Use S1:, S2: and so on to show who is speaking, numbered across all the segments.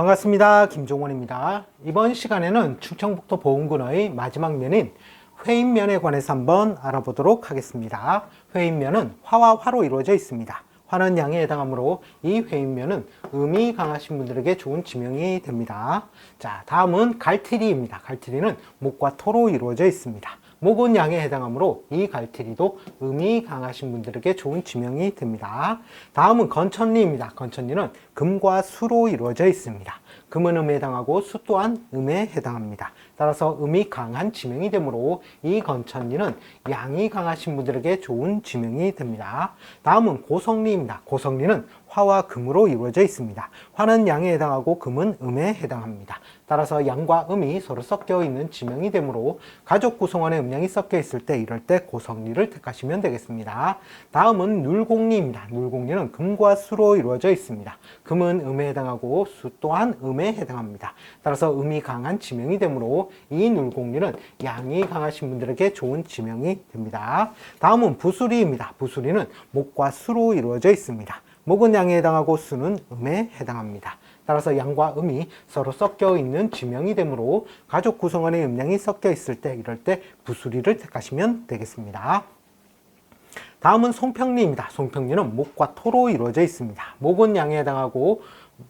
S1: 반갑습니다. 김종원입니다. 이번 시간에는 충청북도 보훈군의 마지막 면인 회인면에 관해서 한번 알아보도록 하겠습니다. 회인면은 화와 화로 이루어져 있습니다. 화는 양에 해당하므로 이 회인면은 음이 강하신 분들에게 좋은 지명이 됩니다. 자, 다음은 갈티리입니다. 갈티리는 목과 토로 이루어져 있습니다. 목은 양에 해당하므로 이 갈티리도 음이 강하신 분들에게 좋은 지명이 됩니다. 다음은 건천리입니다. 건천리는 금과 수로 이루어져 있습니다. 금은 음에 해당하고 수 또한 음에 해당합니다. 따라서 음이 강한 지명이 되므로 이 건천리는 양이 강하신 분들에게 좋은 지명이 됩니다. 다음은 고성리입니다. 고성리는 화와 금으로 이루어져 있습니다. 화는 양에 해당하고 금은 음에 해당합니다. 따라서 양과 음이 서로 섞여 있는 지명이 되므로 가족 구성원의 음양이 섞여 있을 때 이럴 때 고성리를 택하시면 되겠습니다. 다음은 눌공리입니다. 눌공리는 금과 수로 이루어져 있습니다. 금은 음에 해당하고 수 또한 음에 해당합니다. 따라서 음이 강한 지명이 되므로 이 눌공리는 양이 강하신 분들에게 좋은 지명이 됩니다. 다음은 부수리입니다. 부수리는 목과 수로 이루어져 있습니다. 목은 양에 해당하고 수는 음에 해당합니다. 따라서 양과 음이 서로 섞여 있는 지명이 되므로 가족 구성원의 음양이 섞여 있을 때 이럴 때 부수리를 택하시면 되겠습니다. 다음은 송평리입니다. 송평리는 목과 토로 이루어져 있습니다. 목은 양에 해당하고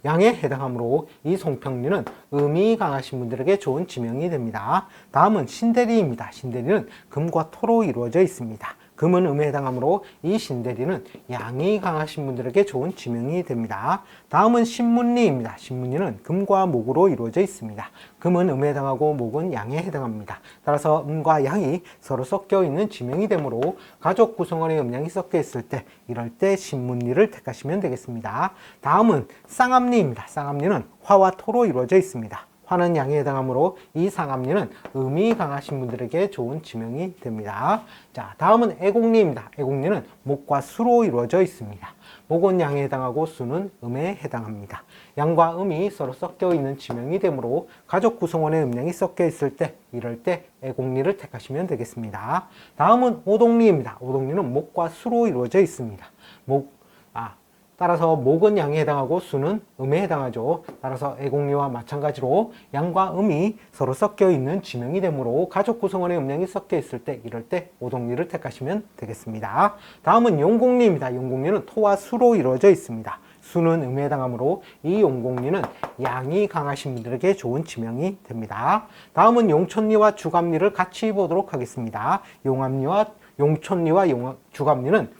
S1: 양에 해당하므로 이 송평리는 음이 강하신 분들에게 좋은 지명이 됩니다. 다음은 신대리입니다. 신대리는 금과 토로 이루어져 있습니다. 금은 음에 해당하므로 이 신대리는 양이 강하신 분들에게 좋은 지명이 됩니다. 다음은 신문리입니다. 신문리는 금과 목으로 이루어져 있습니다. 금은 음에 해당하고 목은 양에 해당합니다. 따라서 음과 양이 서로 섞여 있는 지명이 되므로 가족 구성원의 음양이 섞여 있을 때 이럴 때 신문리를 택하시면 되겠습니다. 다음은 쌍암리입니다. 쌍암리는 화와 토로 이루어져 있습니다. 화는 양에 해당하므로 이 상암리는 음이 강하신 분들에게 좋은 지명이 됩니다. 자, 다음은 애공리입니다. 애공리는 목과 수로 이루어져 있습니다. 목은 양에 해당하고 수는 음에 해당합니다. 양과 음이 서로 섞여 있는 지명이 되므로 가족 구성원의 음양이 섞여 있을 때 이럴 때 애공리를 택하시면 되겠습니다. 다음은 오동리입니다. 오동리는 목과 수로 이루어져 있습니다. 목, 아, 따라서 목은 양에 해당하고 수는 음에 해당하죠. 따라서 애공리와 마찬가지로 양과 음이 서로 섞여 있는 지명이 되므로 가족 구성원의 음량이 섞여 있을 때 이럴 때 오동리를 택하시면 되겠습니다. 다음은 용공리입니다. 용공리는 토와 수로 이루어져 있습니다. 수는 음에 해당하므로 이 용공리는 양이 강하신 분들에게 좋은 지명이 됩니다. 다음은 용천리와 주감리를 같이 보도록 하겠습니다. 용암리와 용천리와 용, 주감리는 아,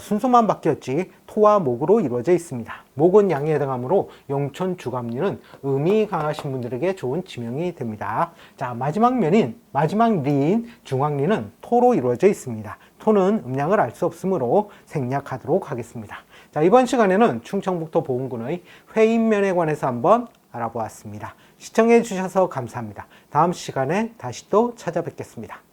S1: 순서만 바뀌었지 토와 목으로 이루어져 있습니다. 목은 양에 해당하므로 용천 주감리는 음이 강하신 분들에게 좋은 지명이 됩니다. 자 마지막 면인 마지막 리인 중앙리는 토로 이루어져 있습니다. 토는 음량을 알 수 없으므로 생략하도록 하겠습니다. 자 이번 시간에는 충청북도 보훈군의 회인면에 관해서 한번 알아보았습니다. 시청해 주셔서 감사합니다. 다음 시간에 다시 또 찾아뵙겠습니다.